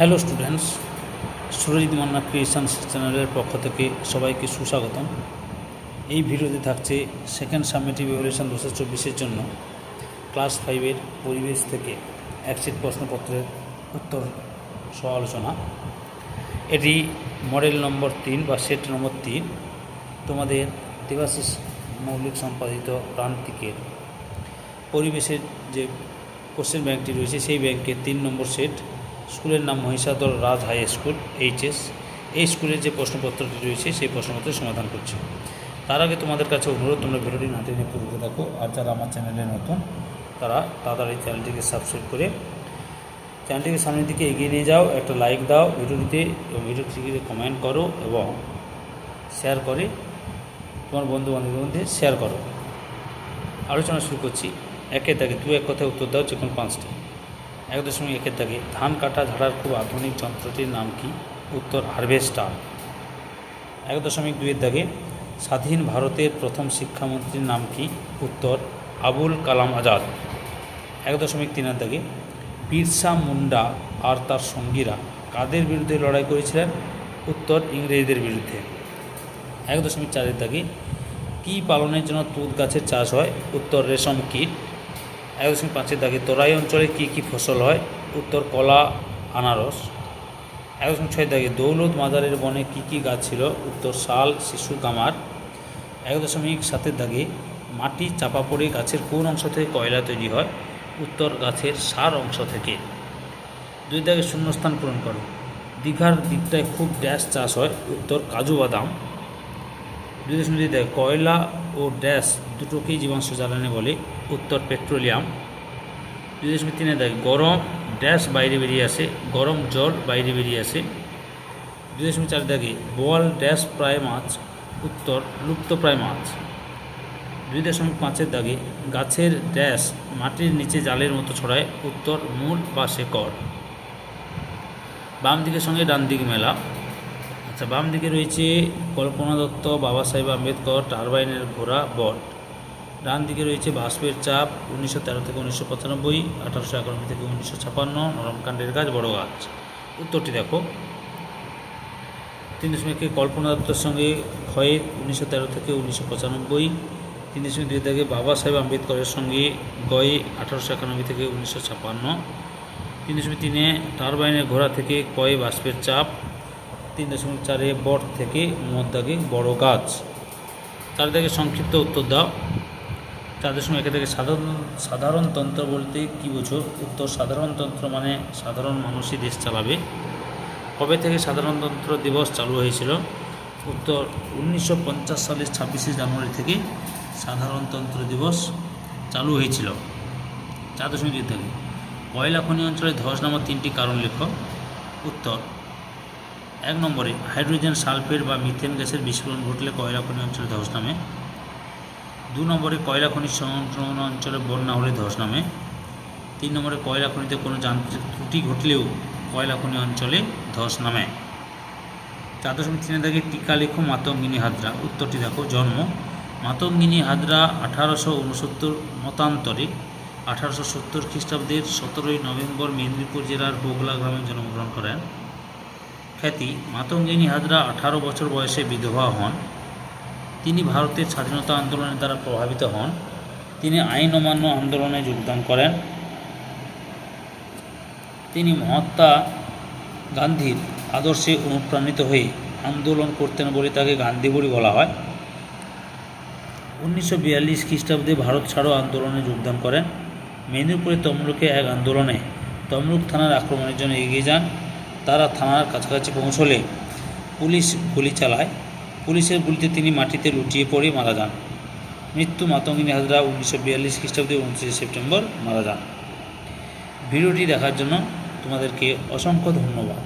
Hello students Surajit Manna creations চ্যানেলের পক্ষ থেকে সবাইকে সুস্বাগতম। এই ভিডিওতে থাকছে সেকেন্ড সাবমিটিভ ইভ্যালুয়েশন দু হাজার চব্বিশের জন্য ক্লাস ফাইভের পরিবেশ থেকে একসেট প্রশ্নপত্রের উত্তর সহ আলোচনা। এটি মডেল নম্বর তিন বা সেট নম্বর তিন, তোমাদের দেবাশিস মৌলিক সম্পাদিত প্রান্তিকের পরিবেশের যে কোশ্চেন ব্যাংকটি রয়েছে, সেই ব্যাংকের তিন নম্বর সেট স্কুলের নাম Mahishadal Raj high school HS এই স্কুলের যে প্রশ্নপত্রটি রয়েছে, সেই প্রশ্নপত্রের সমাধান করছে। তার আগে তোমাদের কাছে অনুরোধ, তোমরা ভিডিওটি না টেনে পুরোতে দেখো। আর যারা আমার চ্যানেলে নতুন, তারা তাড়াতাড়ি চ্যানেলটিকে সাবস্ক্রাইব করে চ্যানেলটিকে সামনের দিকে এগিয়ে নিয়ে যাও, একটা লাইক দাও ভিডিওটিতে, এবং ভিডিওটিকে কমেন্ট করো এবং শেয়ার করে তোমার বন্ধু বান্ধবের মধ্যে শেয়ার করো। আলোচনা শুরু করছি। একের তাকে দু এক কথায় উত্তর দাও, যে কোনো পাঁচটি। এক দশমিক একের দাগে ধান কাটা ঝাড়ার খুব আধুনিক যন্ত্রটির নাম কি? উত্তর হারভেস্টার এক দশমিক দুইয়ের দাগে স্বাধীন ভারতের প্রথম শিক্ষামন্ত্রীর নাম কি? উত্তর, আবুল কালাম আজাদ। এক দশমিক তিনের দাগে বিরসা মুন্ডা আর তার সঙ্গীরা কাদের বিরুদ্ধে লড়াই করেছিলেন? উত্তর, ইংরেজদের বিরুদ্ধে। এক দশমিক চারের দাগে কী পালনের জন্য তুঁত গাছের চাষ হয়? উত্তর, রেশম কীট। দশমিক পাঁচের দাগে তরাই অঞ্চলে কী কী ফসল হয়? উত্তর, কলা, আনারস। দশমিক ছয়ের দাগে দৌলত মাজারের বনে কী কী গাছ ছিল? উত্তর, শাল, শিশু কামার এক দশমিক সাতের দাগে মাটি চাপা পড়ে গাছের কোন অংশ থেকে কয়লা তৈরি হয়? উত্তর, গাছের সার অংশ থেকে। দুই দাগে শূন্যস্থান পূরণ করো। দীঘার দিকটায় খুব ড্যাশ চাষ হয়। উত্তর, কাজু বাদাম। দুই দাগে কয়লা ও ড্যাশ দুটোকেই জীবাংশ জ্বালানি বলে উত্তর পেট্রোলিয়াম। দশমিক তিনে দাগে গরম ড্যাশ বাইরে বেরিয়ে আসে, গরম জল বাইরে বেরিয়ে আসে। দশমিক চার দাগে বল ড্যাশ প্রায় মাছ, উত্তর লুপ্তপ্রায় মাছ। দুই দশমিক পাঁচের দাগে গাছের ড্যাশ মাটির নিচে জালের মতো ছড়ায় উত্তর মূল বা শেকড় বাম দিকের সঙ্গে ডান দিক মেলা। আচ্ছা বাম দিকে রয়েছে কল্পনা দত্ত, বাবা সাহেব আম্বেদকর, টারবাইনের ঘোড়া বট। ডান দিকে রয়েছে বাষ্পের চাপ, উনিশশো তেরো থেকে উনিশশো পঁচানব্বই, আঠারোশো একানব্বই থেকে উনিশশো ছাপান্ন নরমকাণ্ডের গাছ বড় গাছ উত্তরটি দেখো। তিন দশমিক কল্পনা দত্তর সঙ্গে ক্ষয়ে উনিশশো তেরো থেকে উনিশশো পঁচানব্বই, তিন দশমিক দুই থেকে বাবা সাহেব আম্বেদকরের সঙ্গে গয়ে আঠারোশো একানব্বই থেকে উনিশশো ছাপান্ন, তিন দশমিক তিনে টারবাইনের ঘোড়া থেকে কয়ে বাষ্পের চাপ তিন দশমিক চারে বট থেকে মদ্দাগে বড় গাছ। তার থেকে সংক্ষিপ্ত উত্তর দাও। চার দশমিক একে থেকে সাধারণ সাধারণতন্ত্র বলতে কী বুঝো? উত্তর সাধারণতন্ত্র মানে সাধারণ মানুষই দেশ চালাবে। কবে থেকে সাধারণতন্ত্র দিবস চালু হয়েছিল? উত্তর, উনিশশো পঞ্চাশ সালের ছাব্বিশে জানুয়ারি থেকে সাধারণতন্ত্র দিবস চালু হয়েছিল। চার দশমিক থেকে কয়লা খনি অঞ্চলে ধস নামার তিনটি কারণ লেখ। উত্তর এক নম্বরে, হাইড্রোজেন সালফেট বা মিথেন গ্যাসের বিস্ফোরণ ঘটলে কয়লা খনি অঞ্চলে ধস নামে। দু নম্বরে, কয়লা খনির সংক্রমণ অঞ্চলে বন্যা হলে ধস নামে। তিন নম্বরে, কয়লা খনিতে কোনো যান্ত্রিক ত্রুটি ঘটলেও কয়লা খনি অঞ্চলে ধস নামে। চার দশমিক তিনে দেখে টিকা লেখো মাতঙ্গিনী হাজরা। উত্তরটি দেখো, জন্ম। মাতঙ্গিনী হাজরা আঠারোশো উনসত্তর মতান্তরে। আঠারোশো সত্তর খ্রিস্টাব্দের সতেরোই নভেম্বর মেদিনীপুর জেলার বোগলা গ্রামে জন্মগ্রহণ করেন। খ্যাতি মাতঙ্গিনী হাজরা আঠারো বছর বয়সে বিধবা হন। তিনি ভারতের স্বাধীনতা আন্দোলনের দ্বারা প্রভাবিত হন। তিনি আইন অমান্য আন্দোলনে যোগদান করেন। তিনি মহাত্মা গান্ধীর আদর্শে অনুপ্রাণিত হয়ে আন্দোলন করতেন বলে তাকে গান্ধী বলা হয়। উনিশশো বিয়াল্লিশ খ্রিস্টাব্দে ভারত ছাড়ো আন্দোলনে যোগদান করেন। মেদিনীপুরে তমলুকে এক আন্দোলনে তমলুক থানার আক্রমণের জন্য এগিয়ে যান। তারা থানার কাছাকাছি পৌঁছলে পুলিশ গুলি চালায়। পুলিশের গুলিতে তিনি মাটিতে লুটিয়ে পড়ে মারা যান। মৃত্যু মাতঙ্গিনী হাজরা উনিশশো বিয়াল্লিশ খ্রিস্টাব্দে উনত্রিশে সেপ্টেম্বর মারা যান। ভিডিওটি দেখার জন্য তোমাদেরকে অসংখ্য ধন্যবাদ।